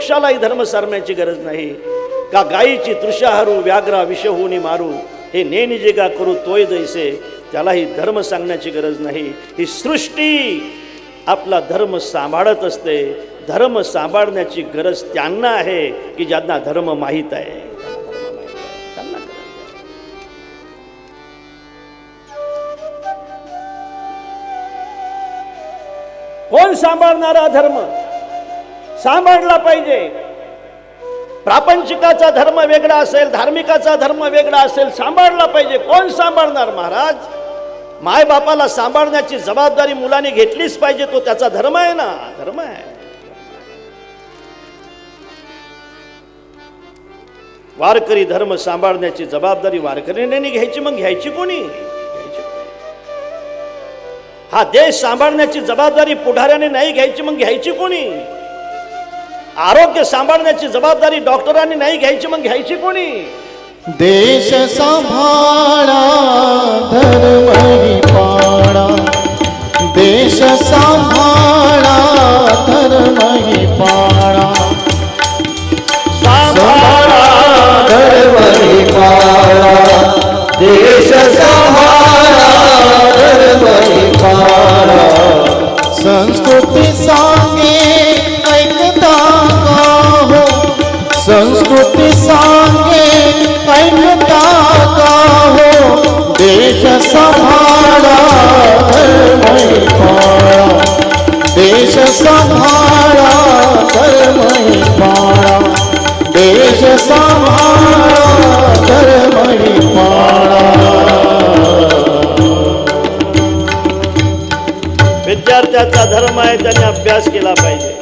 वृक्षालाही धर्म सारण्याची गरज नाही. का गायीची तृषाहरू व्याघ्रा विष मारू हे नेन जे का करू तोय जैसे त्यालाही धर्म सांगण्याची गरज नाही. ही सृष्टी आपला धर्म सांभाळत असते. धर्म सांभाळण्याची गरज त्यांना आहे की ज्यांना धर्म माहीत आहे आहे. कोण सांभाळणारा धर्म? सांभाळला पाहिजे. प्रापंचिकाचा धर्म वेगळा असेल धार्मिकाचा धर्म वेगळा असेल सांभाळला पाहिजे. कोण सांभाळणार महाराज? मायबापाला सांभाळण्याची जबाबदारी मुलाने घेतलीच पाहिजे तो त्याचा धर्म आहे ना. धर्म आहे. वारकरी धर्म सांभाळण्याची जबाबदारी वारकरीने घ्यायची मग घ्यायची कोणी? घ्यायची कोणी? हा देश सांभाळण्याची जबाबदारी पुढाऱ्याने नाही घ्यायची मग घ्यायची कोणी? आरोग्य सांभाळण्याची जबाबदारी डॉक्टरांनी नाही घ्यायची मग घ्यायची कोणी? देश सांभाळा धर्म पाळा. देश सांभाळा धर्म पाळा. सांभाळा धर्म पाळा. देश सांभाळा सांभाळा पाळा देश पाळा विद्यार्थ्याचा धर्म आहे त्याने अभ्यास केला पाहिजे.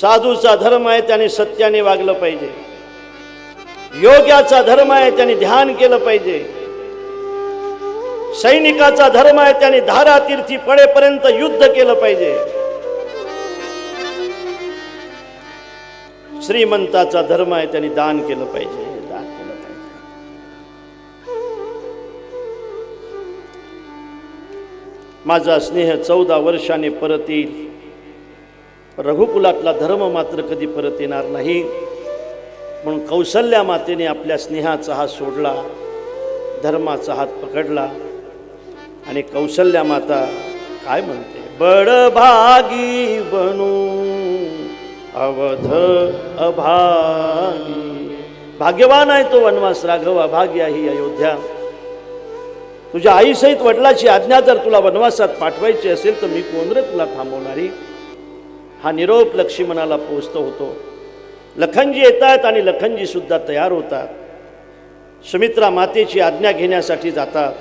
साधूचा धर्म आहे त्याने सत्याने वागलं पाहिजे. योग्याचा धर्म आहे त्याने ध्यान केलं पाहिजे. सैनिकाचा धर्म आहे त्याने धारा तीर्थी पडेपर्यंत युद्ध केलं पाहिजे. श्रीमंताचा धर्म आहे त्याने दान केलं पाहिजे. दान केलं पाहिजे. माझा स्नेह चौदा वर्षाने परत येईल. रघुकुलातला धर्म मात्र कधी परत येणार नाही. म्हणून कौशल्या मातेने आपल्या स्नेहाचा हात सोडला धर्माचा हात पकडला. आणि कौसल्या माता काय म्हणते? बडभागी बनू अवध अभागी. भाग्यवान आहे तो वनवास राघव अभागी आहे ही अयोध्या. तुझ्या आईसहित वडिलाची आज्ञा जर तुला वनवासात पाठवायची असेल तर मी कोण रे तुला थांबवणारी. हा निरोप लक्ष्मणाला पोचतो होतो. लखनजी येतात आणि लखनजी सुद्धा तयार होतात. सुमित्रा मातेची आज्ञा घेण्यासाठी जातात.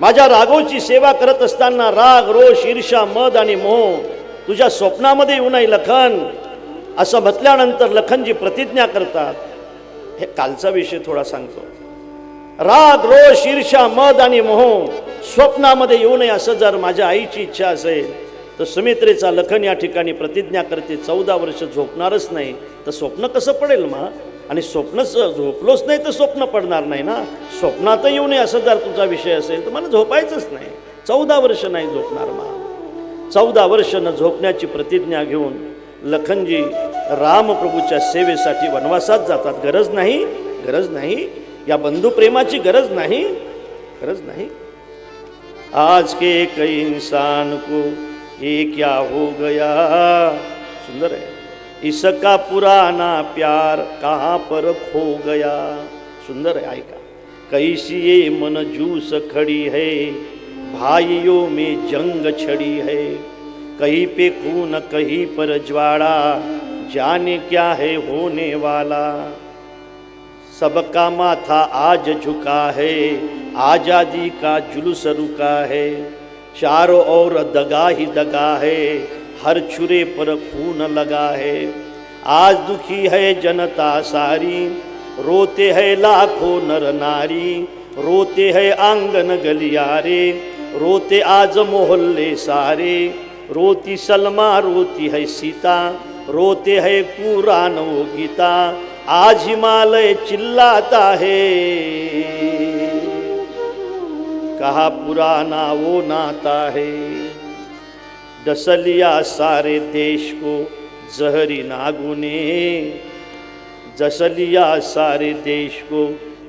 माझ्या राघवची सेवा करत असताना राग रोष ईर्षा मद आणि मोह तुझ्या स्वप्नामध्ये येऊ नये लखन. असं म्हटल्यानंतर लखनजी प्रतिज्ञा करतात. हे कालचा विषय थोडा सांगतो. राग रोष ईर्षा मद आणि मोह स्वप्नामध्ये येऊ नये असं जर माझ्या आईची इच्छा असेल तर सुमित्रेचा लखन या ठिकाणी प्रतिज्ञा करते. चौदा वर्ष झोपणारच नाही. तर स्वप्न कसं पडेल मा? आणि स्वप्नच झोपलोच नाही तर स्वप्न पडणार नाही ना. स्वप्नात येऊ नये असं जर तुमचा विषय असेल तर मला झोपायचंच नाही. चौदा वर्ष नाही झोपणार मा. चौदा वर्ष न झोपण्याची प्रतिज्ञा घेऊन लखनजी रामप्रभूच्या सेवेसाठी वनवासात जातात. गरज नाही गरज नाही. या बंधुप्रेमाची गरज नाही गरज नाही. आज के कई इंसान को ये क्या हो गया. सुंदर आहे. इसका पुराना प्यार कहाँ पर खो गया? सुंदर है ऐका कैसी ये मन जूस खड़ी है? भाइयों में जंग छड़ी है। कहीं पे खून, कहीं पर ज्वाड़ा जाने क्या है होने वाला? सबका माथा आज झुका है। आज़ादी का जुलूस रुका है। चारों ओर दगा ही दगा है। हर छुरे पर खून लगा है। आज दुखी है जनता सारी, रोते हैं लाखों नर नारी, रोते हैं आँगन गलियारे, रोते आज मोहल्ले सारे, रोती सलमा, रोती है सीता, रोते है कुरान वो गीता, आज हिमालय चिल्लाता है। कहा पुराना वो नाता है। डसलिया सारे देश को जहरी नागुने। जसलिया सारे देश को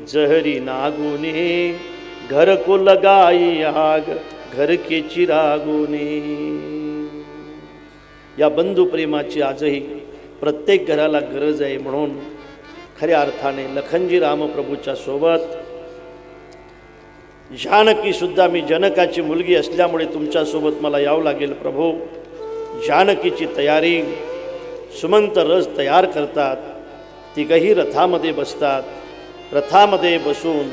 जहरी नागुने। घर को लगाई आग घर के चिरागुने। या बंधू प्रेमाची आजही प्रत्येक घराला गरज आहे म्हणून खऱ्या अर्थाने लखनजी रामप्रभूच्या सोबत जानकीसुद्धा मी जनकाची मुलगी असल्यामुळे तुमच्यासोबत मला यावं लागेल प्रभो. जानकीची तयारी सुमंत रस तयार करतात तिघही रथामध्ये बसतात. रथामध्ये बसून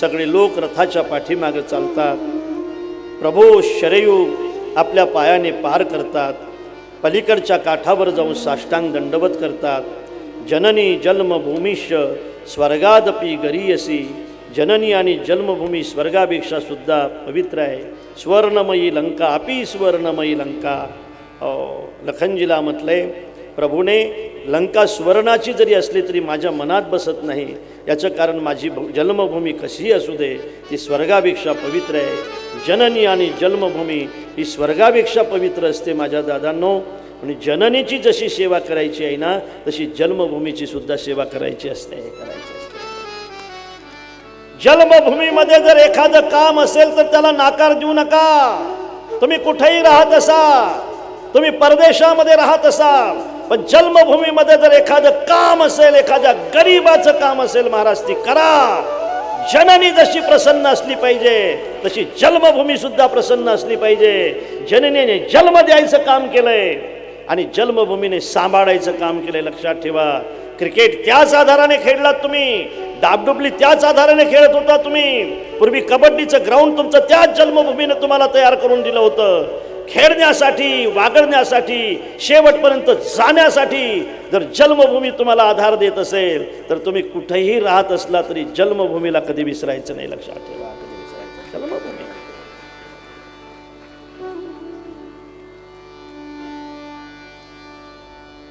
सगळे लोक रथाच्या पाठीमागे चालतात. प्रभो शरयू आपल्या पायाने पार करतात. पलीकडच्या काठावर जाऊन साष्टांग दंडवत करतात. जननी जन्मभूमिश स्वर्गादपी गरीयसी. जननी आणि जन्मभूमी स्वर्गापेक्षा सुद्धा पवित्र आहे. स्वर्णमयी लंका आपी स्वर्णमयी लंका. लखनजीला लखनजीला म्हटलंय प्रभूने लंका स्वर्णाची जरी असली तरी माझ्या मनात बसत नाही. याचं कारण माझी जन्मभूमी कशीही असू दे ती स्वर्गापेक्षा पवित्र आहे. जननी आणि जन्मभूमी ही स्वर्गापेक्षा पवित्र असते माझ्या दादांनो. आणि जननीची जशी सेवा करायची आहे ना तशी जन्मभूमीची सुद्धा सेवा करायची असते करायची जन्मभूमीमध्ये जर एखादं काम असेल तर त्याला नाकार देऊ नका. तुम्ही कुठेही राहत असाल तुम्ही परदेशामध्ये राहत असाल पण जन्मभूमीमध्ये जर एखादं काम असेल एखाद्या गरीबाचं काम असेल महाराज ती करा. जननी जशी प्रसन्न असली पाहिजे तशी जन्मभूमी सुद्धा प्रसन्न असली पाहिजे. जननीने जन्म द्यायचं काम केलंय आणि जन्मभूमीने सांभाळायचं काम केलंय. लक्षात ठेवा. क्रिकेट त्याच आधाराने खेळलात तुम्ही. डाबडुबली त्याच आधाराने खेळत होता तुम्ही. पूर्वी कबड्डीचं ग्राउंड तुमचं त्याच जन्मभूमीने तुम्हाला तयार करून दिलं होतं. खेळण्यासाठी वागण्यासाठी शेवटपर्यंत जाण्यासाठी जर जन्मभूमी तुम्हाला आधार देत असेल तर तुम्ही कुठेही राहत असला तरी जन्मभूमीला कधी विसरायचं नाही लक्षात ठेवा.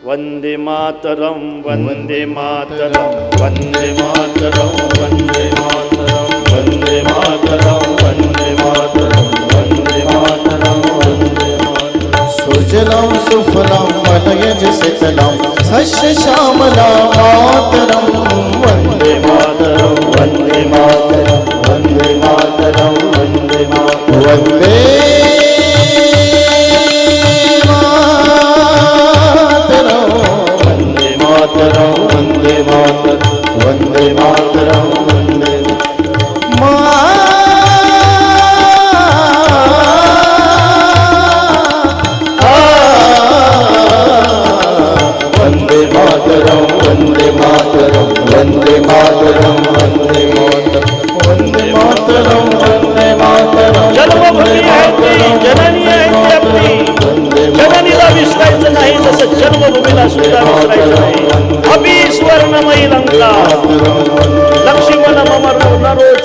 वंदे मातरम वंदे मातरम वंदे मातरम वंदे मातरम वंदे मातरम वंदे मातरम वंदे मातरम वंदे मातरम। सुजलां सुफलां वलयज शितलां सस्य श्यामलां मातरं वन्दे मातरम वंदे मातरम।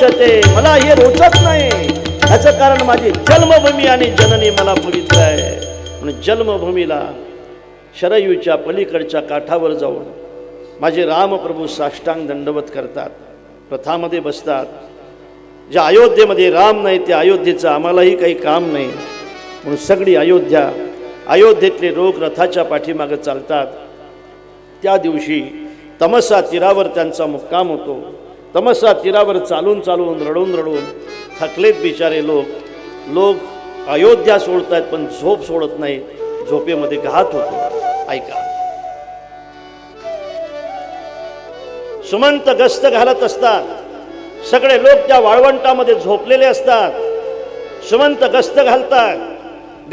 न मला हे रोचत नाही. याचं कारण माझी जन्मभूमी आणि जननी मला पवित्र आहे. म्हणून जन्मभूमीला शरयूच्या पलीकडच्या काठावर जाऊन माझे रामप्रभू साष्टांग दंडवत करतात. प्रथामध्ये बसतात. ज्या अयोध्येमध्ये राम नाही त्या अयोध्येचं आम्हालाही काही काम नाही. म्हणून सगळी अयोध्या अयोध्येतले रोग रथाच्या पाठीमागं चालतात. त्या दिवशी तमसा तीरावर त्यांचा मुक्काम होतो. तमसा तीरावर चालून चालून रडून रडून थकलेत बिचारे लोक. लोक अयोध्या सोडतायत पण झोप सोडत नाही. झोपेमध्ये घात होतो. ऐका. सुमंत गस्त घालत असतात. सगळे लोक त्या वाळवंटामध्ये झोपलेले असतात. सुमंत गस्त घालतात.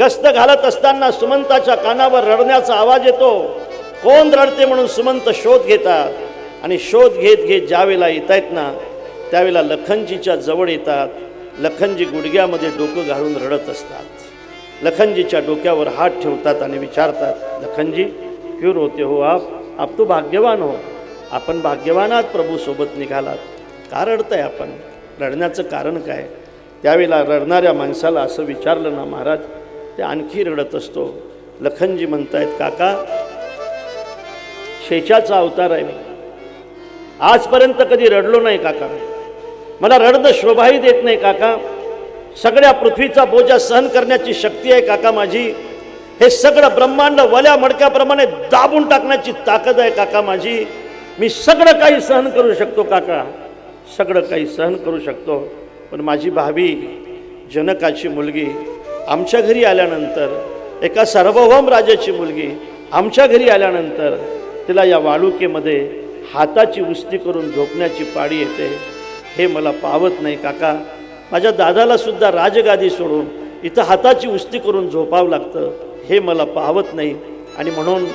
गस्त घालत असताना सुमंताच्या कानावर रडण्याचा आवाज येतो. कोण रडते म्हणून सुमंत शोध घेतात. आणि शोध घेत घेत ज्यावेळेला येत आहेत ना त्यावेळेला लखनजीच्या जवळ येतात. लखनजी गुडघ्यामध्ये डोकं घालून रडत असतात. लखनजीच्या डोक्यावर हात ठेवतात आणि विचारतात लखनजी क्यूर होते हो आप? आप तो भाग्यवान हो. आपण भाग्यवान आहात प्रभूसोबत निघालात. का रडताय आपण? रडण्याचं कारण काय? त्यावेळेला रडणाऱ्या माणसाला असं विचारलं ना महाराज ते आणखी रडत असतो. लखनजी म्हणतायत काका शेषाचा अवतार आहे मी. आजपर्यंत कधी रडलो नाही काका. मला रडणं शोभाही देत नाही काका. सगळ्या पृथ्वीचा बोजा सहन करण्याची शक्ती आहे काका माझी. हे सगळं ब्रह्मांड वल्या मडक्याप्रमाणे दाबून टाकण्याची ताकद आहे काका माझी. मी सगळं काही सहन करू शकतो काका. सगळं काही सहन करू शकतो. पण माझी भावी जनकाची मुलगी आमच्या घरी आल्यानंतर एका सार्वभौम राजाची मुलगी आमच्या घरी आल्यानंतर तिला या वाळुकेमध्ये हाताची उस्ती करून झोपण्याची पाळी येते. हे मला पावत नाही काका. माझ्या दादाला सुद्धा राजगादी सोडून इथं हाताची उस्ती करून झोपावं लागतं. हे मला पावत नाही. आणि म्हणून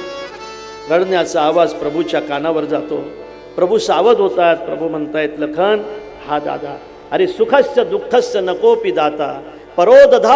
रडण्याचा आवाज प्रभूच्या कानावर जातो. प्रभू सावध होतात. प्रभू म्हणतायत लखन हा दादा. अरे सुखस्य दुःखस्य नकोपी दाता. परो दधा